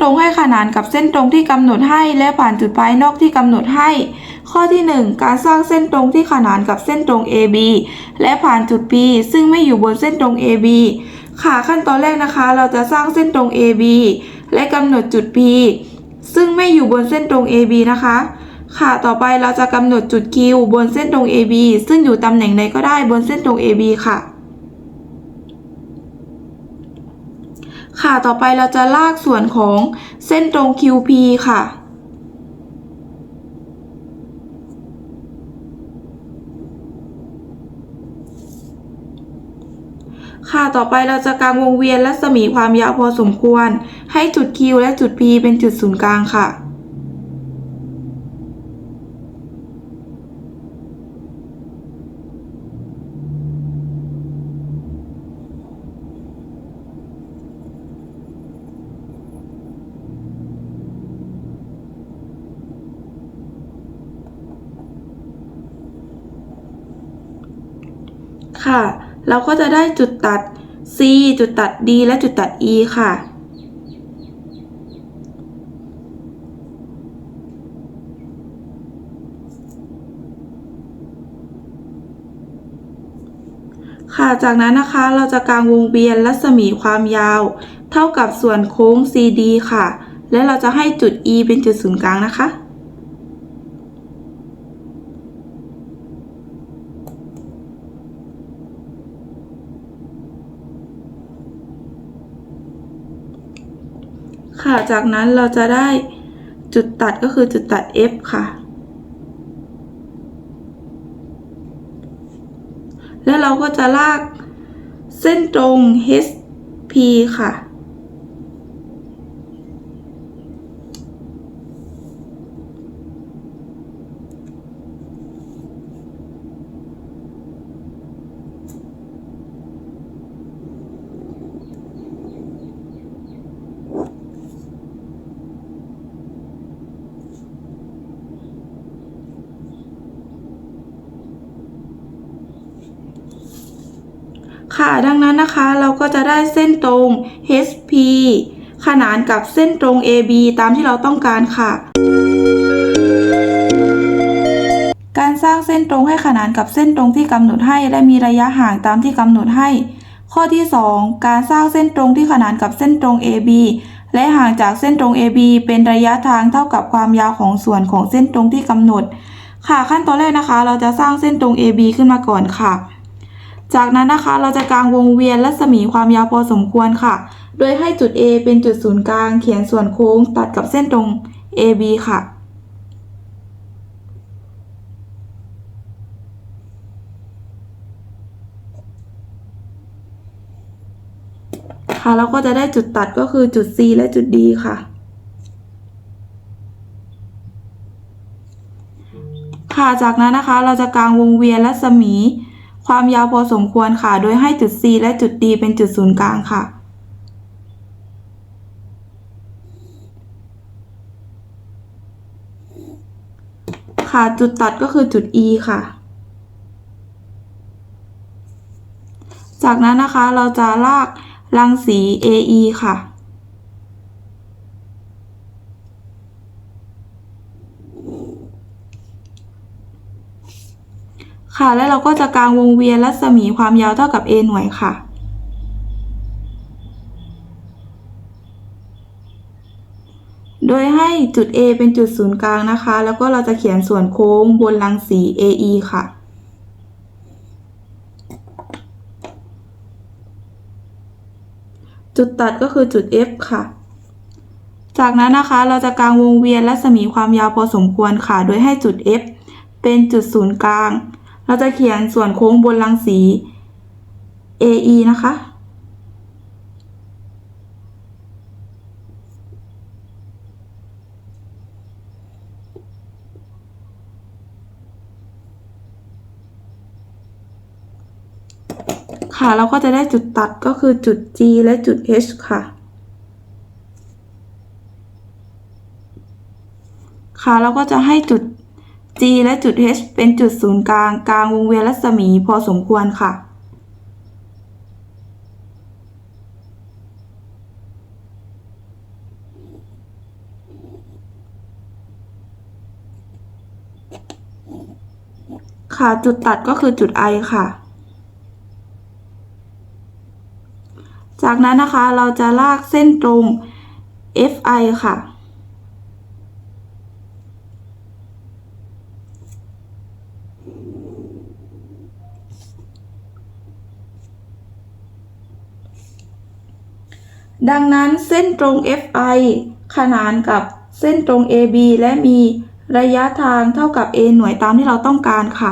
ตรงให้ขนานกับเส้นตรงที่กำหนดให้ และผ่านจุดภายนอกที่กำหนดให้ ข้อที่ 1 การสร้างเส้นตรงที่ขนานกับเส้นตรง AB และผ่านจุด P ซึ่งไม่อยู่บนเส้นตรง AB ค่ะขั้นตอนแรกนะคะ เราจะสร้างเส้นตรง AB และกำหนดจุด P ซึ่งไม่อยู่บนเส้นตรง AB นะคะ ค่ะต่อไปเราจะกำหนดจุด Q บนเส้นตรง AB ซึ่งอยู่ตำแหน่งใดก็ได้บนเส้นตรง AB ค่ะ ค่ะต่อไปเราจะลากส่วนของเส้นตรง QP ค่ะ ค่ะต่อไปเราจะกางวงเวียนรัศมีความยาวพอสมควร ให้จุด Q และจุด P เป็นจุดศูนย์กลางค่ะ ค่ะ เราก็จะได้จุดตัด C จุดตัด D และจุดตัด E ค่ะ ค่ะ จากนั้นนะคะเราจะกางวงเวียนรัศมีความยาว เท่ากับส่วนโค้ง CD ค่ะ และเราจะให้จุด E เป็นจุดศูนย์กลางนะคะ ค่ะ จากนั้นเราจะได้จุดตัดก็คือจุดตัด F ค่ะ แล้วเราก็จะลากเส้นตรง HP ค่ะค่ะ ดังนั้นนะคะเราก็จะได้ เส้นตรง HP ขนานกับเส้นตรง AB ตามที่เราต้องการค่ะ การสร้างเส้นตรงให้ขนานกับเส้นตรงที่กำหนดให้ และมีระยะห่างตามที่กำหนดให้ ข้อที่ 2 การสร้างเส้นตรงที่ขนานกับเส้นตรง AB และห่างจากเส้นตรง AB เป็นระยะทางเท่ากับความยาวของส่วนของเส้นตรงที่กำหนด ค่ะขั้นตอนแรกนะคะ เราจะสร้างเส้นตรง AB ขึ้นมาก่อนค่ะ จากนั้นนะคะเราจะกางวงเวียนรัศมีความยาวพอสมควรค่ะ โดยให้จุด A เป็นจุดศูนย์กลาง เขียนส่วนโค้งตัดกับเส้นตรง AB ค่ะ ค่ะเราก็จะได้จุดตัดก็คือจุด C และจุด D ค่ะค่ะจากนั้นนะคะเราจะกางวงเวียนรัศมี ความยาวพอสมควรค่ะ โดยให้จุด C และจุด D เป็นจุดศูนย์กลางค่ะ ค่ะจุดตัดก็คือจุด E ค่ะ จากนั้นนะคะเราจะลากรังสี AE ค่ะ ค่ะ และเราก็จะกางวงเวียนรัศมีความยาวเท่ากับ A หน่วยค่ะ โดยให้จุด A เป็นจุดศูนย์กลางนะคะ แล้วก็เราจะเขียนส่วนโค้งบนรังสี AE ค่ะจุดตัดก็คือจุด F ค่ะ จากนั้นนะคะเราจะกางวงเวียนรัศมีความยาวพอสมควรค่ะ โดยให้จุด F เป็นจุดศูนย์กลาง เราจะเขียนส่วนโค้งบนรังสี AE นะคะ ค่ะเราก็จะได้จุดตัดก็คือจุด G และจุด H ค่ะค่ะเราก็จะให้จุด G และจุด H เป็นจุดศูนย์กลางกลางวงเวียนรัศมีพอสมควรค่ะค่ะจุดตัดก็คือจุด I ค่ะ จากนั้นนะคะเราจะลากเส้นตรง FI ค่ะ ดังนั้นเส้นตรง FI ขนานกับเส้นตรง AB และมีระยะทางเท่ากับ A หน่วยตามที่เราต้องการค่ะ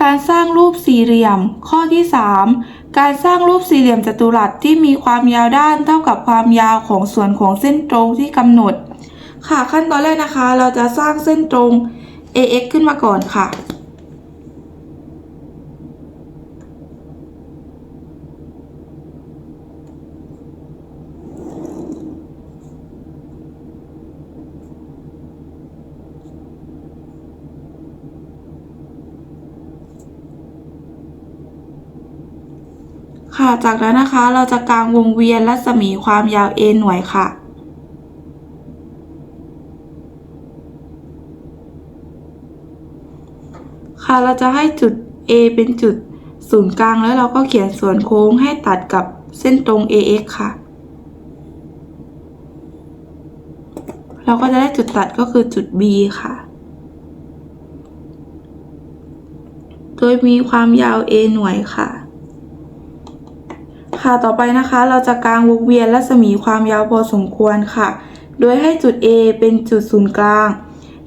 การสร้างรูปสี่เหลี่ยม ข้อที่ 3 การสร้างรูปสี่เหลี่ยมจัตุรัสที่มีความยาวด้านเท่ากับความยาวของส่วนของเส้นตรงที่กำหนด ค่ะขั้นตอนแรกนะคะ เราจะสร้างเส้นตรง AX ขึ้นมาก่อนค่ะ ค่ะ จากนั้นนะคะเราจะกางวงเวียนรัศมีความยาว a หน่วยค่ะ ค่ะเราจะให้จุด A เป็นจุดศูนย์กลางแล้วเราก็เขียนส่วนโค้งให้ตัดกับเส้นตรง AX ค่ะ เราก็จะได้จุดตัดก็คือจุด B ค่ะ โดยมีความยาว A หน่วยค่ะ ค่ะต่อไปนะคะ เราจะกางวงเวียนรัศมีความยาวพอสมควรค่ะ โดยให้จุด A เป็นจุดศูนย์กลาง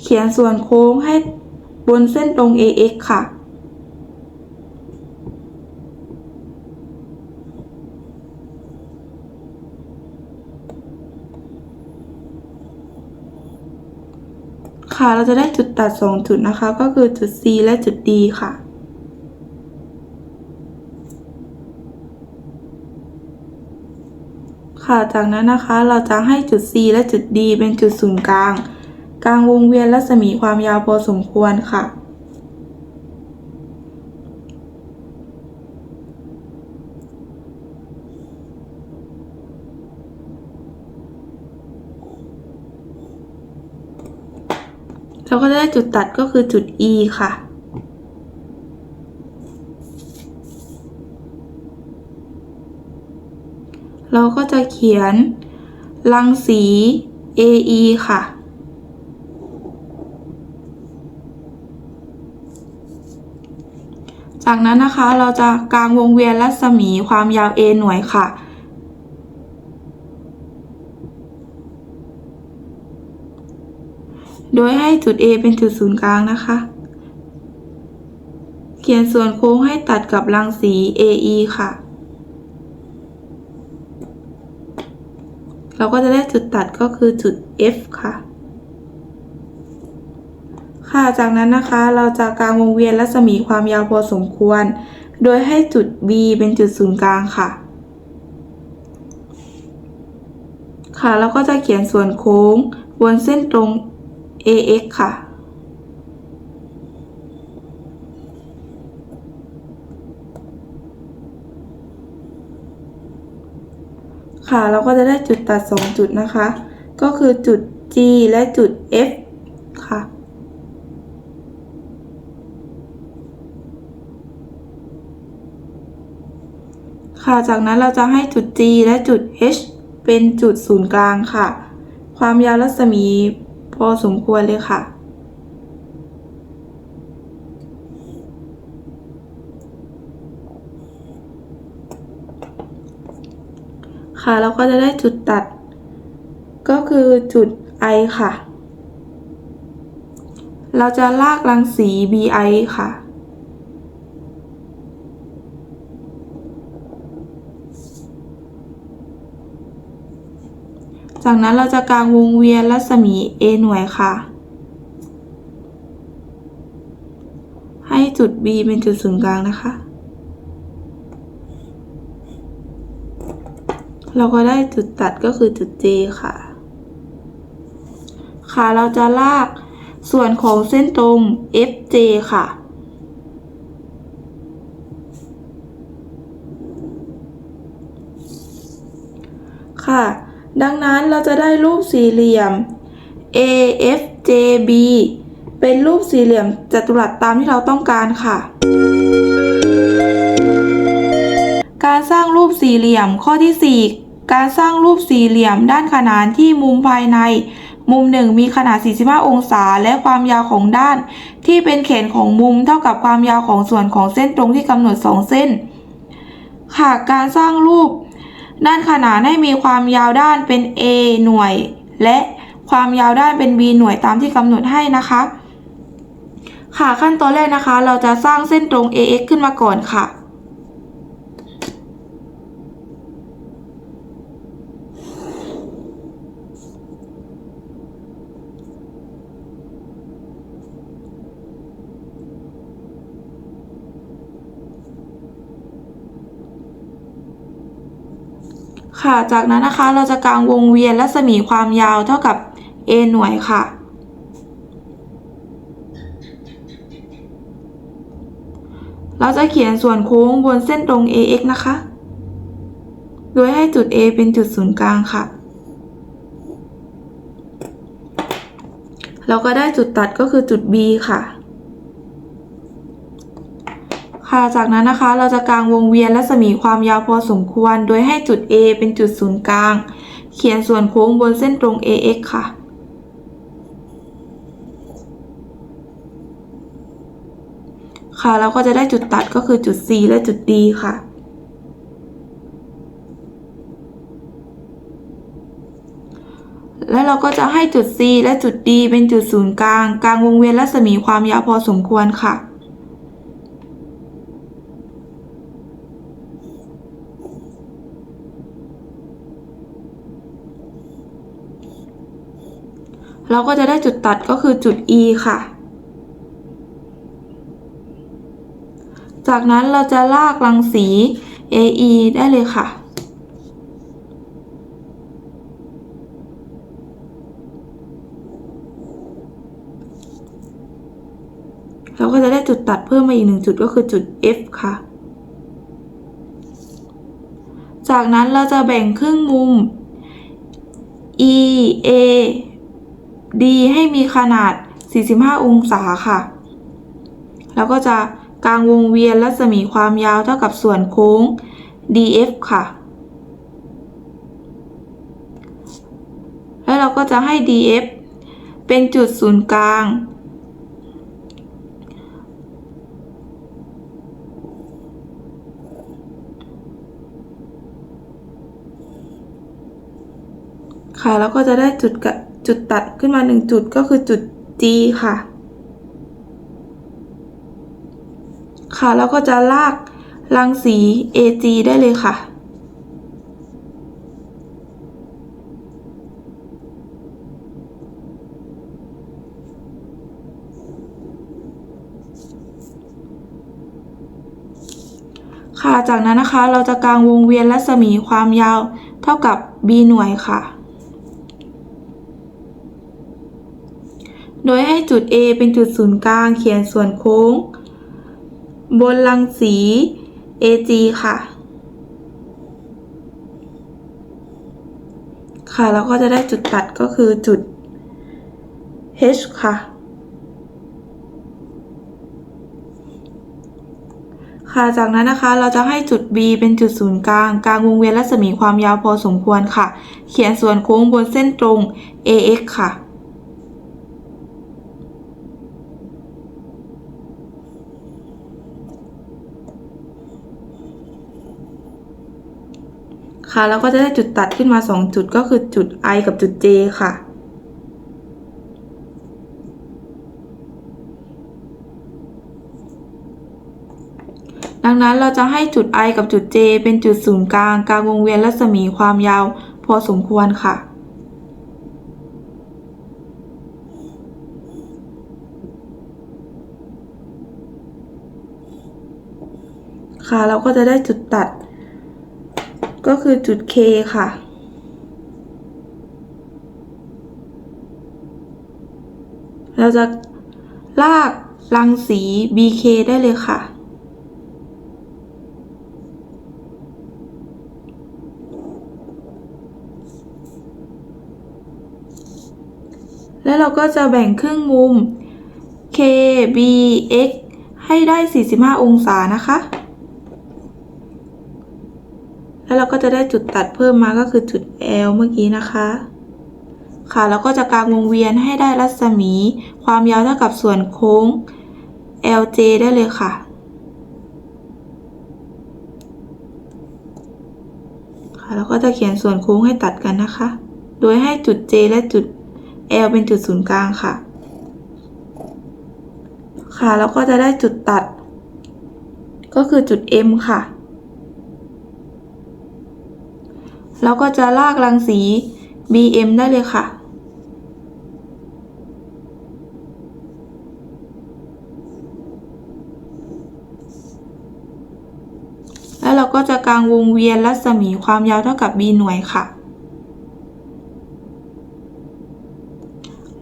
เขียนส่วนโค้งให้บนเส้นตรง AX ค่ะค่ะ เราจะได้จุดตัด 2 จุดนะคะ ก็คือจุด C และจุด D ค่ะ ค่ะ จากนั้นนะคะเราจะให้จุด C และจุด D เป็นจุดศูนย์กลาง กลางวงเวียนรัศมีความยาวพอสมควรค่ะ เราก็จะได้จุดตัดก็คือจุด E ค่ะ เราก็จะเขียนรังสี AE ค่ะ จากนั้นนะคะเราจะกางวงเวียนรัศมีความยาว A หน่วยค่ะโดยให้จุด A เป็นจุดศูนย์กลางนะคะ เขียนส่วนโค้งให้ตัดกับรังสี AE ค่ะ เราก็จะได้จุดตัดก็คือจุด F ค่ะ ค่ะ จากนั้นนะคะเราจะกางวงเวียนรัศมีความยาวพอสมควร โดยให้จุด B เป็นจุดศูนย์กลางค่ะ ค่ะ แล้วก็จะเขียนส่วนโค้งบนเส้นตรง AX ค่ะ ค่ะ เราก็จะได้จุดตัด 2 จุดนะคะ ก็คือจุด G และจุด F ค่ะ ค่ะ จากนั้นเราจะให้จุด G และจุด H เป็นจุดศูนย์กลางค่ะ ความยาวรัศมีพอสมควรเลยค่ะค่ะ เราก็จะได้จุดตัด ก็คือจุด I ค่ะ เราจะลากรังสี BI ค่ะ จากนั้นเราจะกางวงเวียนรัศมี A หน่วยค่ะ ให้จุด B เป็นจุดศูนย์กลางนะคะ เราก็ได้จุดตัดก็คือจุด J ค่ะ ค่ะเราจะลากส่วนของเส้นตรง FJ ค่ะ ค่ะ ดังนั้นเราจะได้รูปสี่เหลี่ยม AFJB เป็นรูปสี่เหลี่ยมจัตุรัสตามที่เราต้องการค่ะ การสร้างรูปสี่เหลี่ยมข้อที่ 4 การสร้างรูปสี่เหลี่ยมด้านขนานที่มุมภายใน มุมหนึ่งมีขนาด 45 องศา และความยาวของด้าน ที่เป็นแขนของมุมเท่ากับความยาวของส่วนของเส้นตรงที่กำหนด 2 เส้น ค่ะ การสร้างรูป ด้านขนานให้มีความยาวด้านเป็น a หน่วย และความยาวด้านเป็น b หน่วยตามที่กำหนดให้นะคะ ค่ะขั้นตอนแรกนะคะ เราจะสร้างเส้นตรง ax ขึ้นมาก่อนค่ะ ค่ะ จากนั้นนะคะเราจะกางวงเวียนรัศมีความยาวเท่ากับ a หน่วยค่ะ เราจะเขียนส่วนโค้งบนเส้นตรง ax นะคะ โดยให้จุด a เป็นจุดศูนย์กลางค่ะ เราก็ได้จุดตัดก็คือจุด b ค่ะ ค่ะ จากนั้นนะคะเราจะกางวงเวียนรัศมีความยาวพอสมควร โดยให้จุด A เป็นจุดศูนย์กลาง เขียนส่วนโค้งบนเส้นตรง AX ค่ะค่ะเราก็จะได้จุดตัดก็คือจุด C และจุด D ค่ะ และเราก็จะให้จุด C และจุด D เป็นจุดศูนย์กลาง กลางวงเวียนรัศมีความยาวพอสมควรค่ะ เราก็จะได้จุดตัดก็คือจุด E ค่ะ จากนั้นเราจะลากรังสี AE ได้เลยค่ะ เราก็จะได้จุดตัดเพิ่มมาอีกหนึ่งจุดก็คือจุด F ค่ะ จากนั้นเราจะแบ่งครึ่งมุม E A D ให้มีขนาด 45 องศาค่ะ แล้วก็จะกางวงเวียนรัศมีความยาวเท่ากับส่วนโค้ง DF ค่ะ แล้วเราก็จะให้ DF เป็นจุดศูนย์กลาง ค่ะ แล้วก็จะได้จุดกะ จุดตัดขึ้นมาหนึ่งจุดก็คือจุด G ค่ะ ค่ะแล้วก็จะลากรังสี AG ได้เลยค่ะ ค่ะจากนั้นนะคะเราจะกางวงเวียนรัศมีความยาวเท่ากับ b หน่วยค่ะ โดยให้ จุด A เป็นจุดศูนย์กลาง เขียนส่วนโค้ง บนรังสี AG ค่ะ ค่ะแล้วก็จะได้จุดตัดก็คือจุด H ค่ะ ค่ะ จากนั้นนะคะเราจะให้จุด B เป็นจุดศูนย์กลาง กลางวงเวียนรัศมีความยาวพอสมควรค่ะ เขียนส่วนโค้งบนเส้นตรง AX ค่ะ แล้วก็จะได้จุดตัดขึ้นมา 2 จุดก็คือจุด I กับจุด J ค่ะ ดังนั้นเราจะให้จุด I กับจุด J เป็นจุดศูนย์กลางกลางวงเวียนรัศมีความยาวพอสมควรค่ะค่ะเราก็จะได้จุดตัด ก็คือจุด K ค่ะ เราจะลากรังสี BK ได้เลยค่ะ แล้วเราก็จะแบ่งครึ่งมุม K B X ให้ได้ 45 องศานะคะ แล้วเราก็จะได้จุดตัดเพิ่มมาก็คือจุด L เมื่อกี้นะคะ ค่ะแล้วก็จะกางวงเวียนให้ได้รัศมี ความยาวเท่ากับส่วนโค้ง LJ ได้เลยค่ะ ค่ะแล้วก็จะเขียนส่วนโค้งให้ตัดกันนะคะ โดยให้จุด J และจุด L เป็นจุดศูนย์กลางค่ะ ค่ะแล้วก็จะได้จุดตัด ก็คือจุด M ค่ะ แล้วก็จะลากรังสี BM ได้เลยค่ะ แล้วเราก็จะกางวงเวียนรัศมีความยาวเท่ากับ b หน่วยค่ะ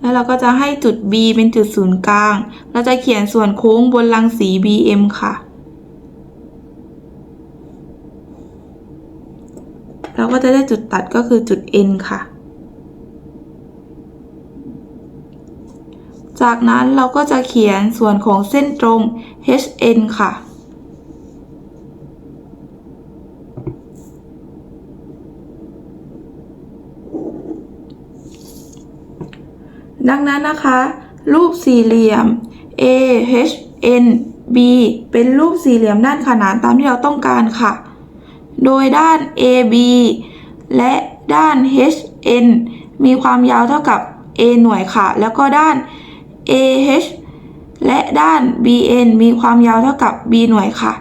แล้วเราก็จะให้จุด B เป็นจุดศูนย์กลาง เราจะเขียนส่วนโค้งบนรังสี BM ค่ะ เรา ก็จะได้จุดตัดก็คือจุด N ค่ะ จากนั้นเราก็จะเขียนส่วนของเส้นตรง HN ค่ะ ดังนั้นนะคะ รูปสี่เหลี่ยม A H N B เป็นรูปสี่เหลี่ยมด้านขนานตามที่เราต้องการค่ะ โดยด้าน AB และด้าน HN มีความยาวเท่ากับ A หน่วยค่ะ แล้วก็ด้าน AH และด้าน BN มีความยาวเท่ากับ B หน่วยค่ะ